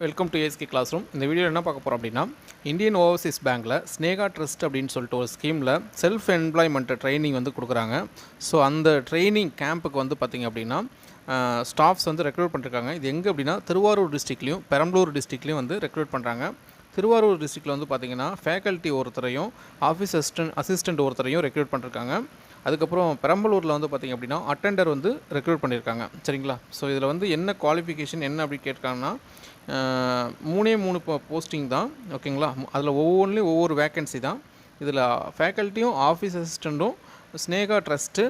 Welcome to ASK classroom இந்த video என்ன பார்க்க போகிறோம் அப்படின்னா இந்தியன் ஓவர்சீஸ் பேங்க்கில் ஸ்னேகா ட்ரஸ்ட் அப்படின்னு சொல்லிட்டு ஒரு ஸ்கீமில் செல்ஃப் எம்ப்ளாய்மெண்ட் ட்ரைனிங் வந்து கொடுக்குறாங்க. ஸோ அந்த ட்ரைனிங் கேம்புக்கு வந்து பார்த்திங்க அப்படின்னா ஸ்டாஃப்ஸ் வந்து ரெக்ரூட் பண்ணிருக்காங்க. இது எங்கே அப்படின்னா திருவாரூர் டிஸ்ட்ரிக்ட்லேயும் பெரம்பலூர் டிஸ்ட்ரிக்ட்லேயும் வந்து ரெக்ரூட் பண்ணுறாங்க திருவாரூர் டிஸ்ட்ரிக்டில் வந்து பார்த்திங்கன்னா ஃபேக்கல்ட்டி ஒருத்தரையும் ஆஃபீஸ் அசிஸ்டன்ட் அசிஸ்டண்ட் ஒருத்தரையும் ரெக்ரூட் பண்ணிருக்காங்க. அதுக்கப்புறம் பெரம்பலூரில் வந்து பார்த்திங்க அப்படின்னா அட்டெண்டர் வந்து ரெக்ரூட் பண்ணியிருக்காங்க சரிங்களா? ஸோ இதில் வந்து என்ன குவாலிஃபிகேஷன் என்ன அப்படி கேட்காங்கன்னா மூணே மூணு போஸ்டிங் தான். ஓகேங்களா? அதில் ஒவ்வொன்றுலேயும் ஒவ்வொரு வேக்கன்சி தான். இதில் ஃபேக்கல்ட்டியும் ஆஃபீஸ் அசிஸ்டண்ட்டும் ஸ்னேகா ட்ரஸ்ட்டு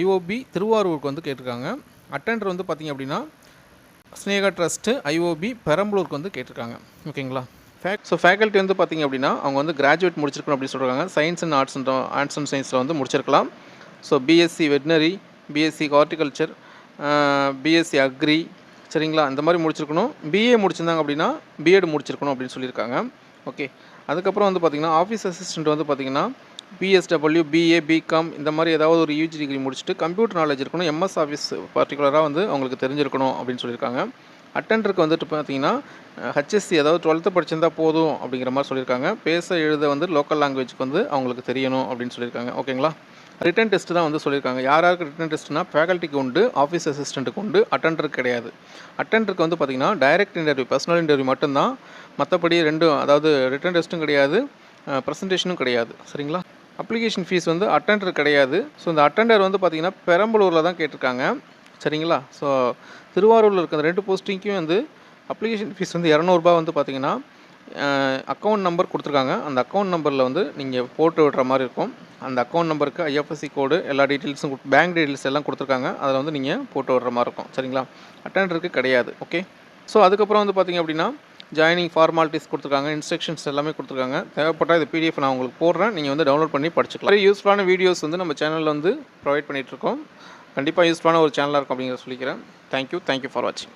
ஐஓபி திருவாரூருக்கு வந்து கேட்டிருக்காங்க. அட்டெண்டர் வந்து பார்த்திங்க அப்படின்னா ஸ்னேகா ட்ரஸ்ட்டு ஐஓபி பெரம்பலூருக்கு வந்து கேட்டிருக்காங்க. ஓகேங்களா? ஃபேக் ஸோ ஃபேக்கல்ட்டி வந்து பார்த்திங்க அப்படின்னா அவங்க வந்து கிராஜுவேட் முடிச்சிருக்கணும் அப்படின்னு சொல்கிறாங்க science and arts and arts and சயின்ஸில் வந்து முடிச்சிருக்கலாம். So BSc veterinary BSc horticulture BSc agri சரிங்களா? இந்த மாதிரி முடிச்சிருக்கணும். பிஏ முடிச்சிருந்தாங்க அப்படின்னா பிஎட் முடிச்சிருக்கணும் அப்படின்னு சொல்லியிருக்காங்க. ஓகே அதுக்கப்புறம் வந்து பார்த்திங்கன்னா ஆஃபீஸ் அசிஸ்டண்ட் வந்து பார்த்திங்கன்னா பிஎஸ்டபிள்யூ பிஏ பிகாம் இந்த மாதிரி ஏதாவது ஒரு யூஜி டிகிரி முடிச்சுட்டு கம்ப்யூட்டர் நாலேஜ் இருக்கணும் எம்எஸ் ஆஃபீஸ் பர்டிகுலராக வந்து அவங்களுக்கு தெரிஞ்சிருக்கணும் அப்படின்னு சொல்லியிருக்காங்க. அட்டண்டருக்கு வந்துட்டு பார்த்தீங்கன்னா ஹெச்எஸ்சி அதாவது டுவெல்த்து படிச்சிருந்தா போதும் அப்படிங்கிற மாதிரி சொல்லியிருக்காங்க. பேச எழுத வந்து லோக்கல் லாங்குவேஜ்க்கு வந்து அவங்களுக்கு தெரியணும் அப்படின்னு சொல்லியிருக்காங்க. ஓகேங்களா ரிட்டன் டெஸ்ட் தான் வந்து சொல்லியிருக்காங்க. யார் யாருக்கு ரிட்டன் டெஸ்ட்னா ஃபேக்கல்ட்டிக்கு உண்டு ஆஃபீஸ் அசிஸ்டண்ட்டுக்கு உண்டு அட்டண்டருக்கு கிடையாது. அட்டண்டருக்கு வந்து பார்த்திங்கன்னா டைரக்ட் இன்டர்வியூ பர்சனல் இன்டர்வியூ மட்டும்தான். மற்றபடி ரெண்டும் அதாவது ரிட்டன் டெஸ்ட்டும் கிடையாது ப்ரெசன்டேஷனும் கிடையாது. சரிங்களா? அப்ளிகேஷன் ஃபீஸ் வந்து அட்டெண்டர் கிடையாது. ஸோ இந்த அட்டெண்டர் வந்து பார்த்திங்கன்னா பெரம்பலூரில் தான் கேட்டிருக்காங்க. சரிங்களா? ஸோ திருவாரூரில் இருக்க அந்த ரெண்டு போஸ்டிங்க்கும் வந்து அப்ளிகேஷன் ஃபீஸ் வந்து இரநூறுபா வந்து பார்த்திங்கன்னா அக்கௌண்ட் நம்பர் கொடுத்துருக்காங்க. அந்த அக்கௌண்ட் நம்பரில் வந்து நீங்கள் போட்டு விடுற மாதிரி இருக்கும். அந்த அக்கௌண்ட் நம்பருக்கு ஐஎஃப்எஸ்சி கோடு எல்லா டீட்டெயில்ஸும் பேங்க் டீட்டெயில்ஸ் எல்லாம் கொடுத்துருக்காங்க. அதில் வந்து நீங்கள் போட்டு விடுற மாதிரி இருக்கும். சரிங்களா? அட்டெண்டருக்கு கிடையாது. ஓகே ஸோ அதுக்கப்புறம் வந்து பார்த்திங்க அப்படின்னா ஜாயினிங் ஃபார்மாலிட்டிஸ் கொடுத்துருக்காங்க இன்ஸ்ட்ரக்ஷன்ஸ் எல்லாமே கொடுத்துருக்காங்க. தேவைப்பட்டால் இது பிடிஎஃப் நான் உங்களுக்கு போடுறேன். நீங்கள் வந்து டவுன்லோட் பண்ணி படிச்சுக்கலாம். நிறைய யூஸ்ஃபுல்லான வீடியோஸ் வந்து நம்ம சேனலில் வந்து ப்ரொவைட் பண்ணிகிட்ருக்கோம் கண்டிப்பாக யூஸ்ஃபுல்லான ஒரு சேனலாக இருக்கும் அப்படிங்கிறத சொல்லிக்கிறேன். தேங்க்யூ தேங்க்யூ ஃபார் வாட்சிங்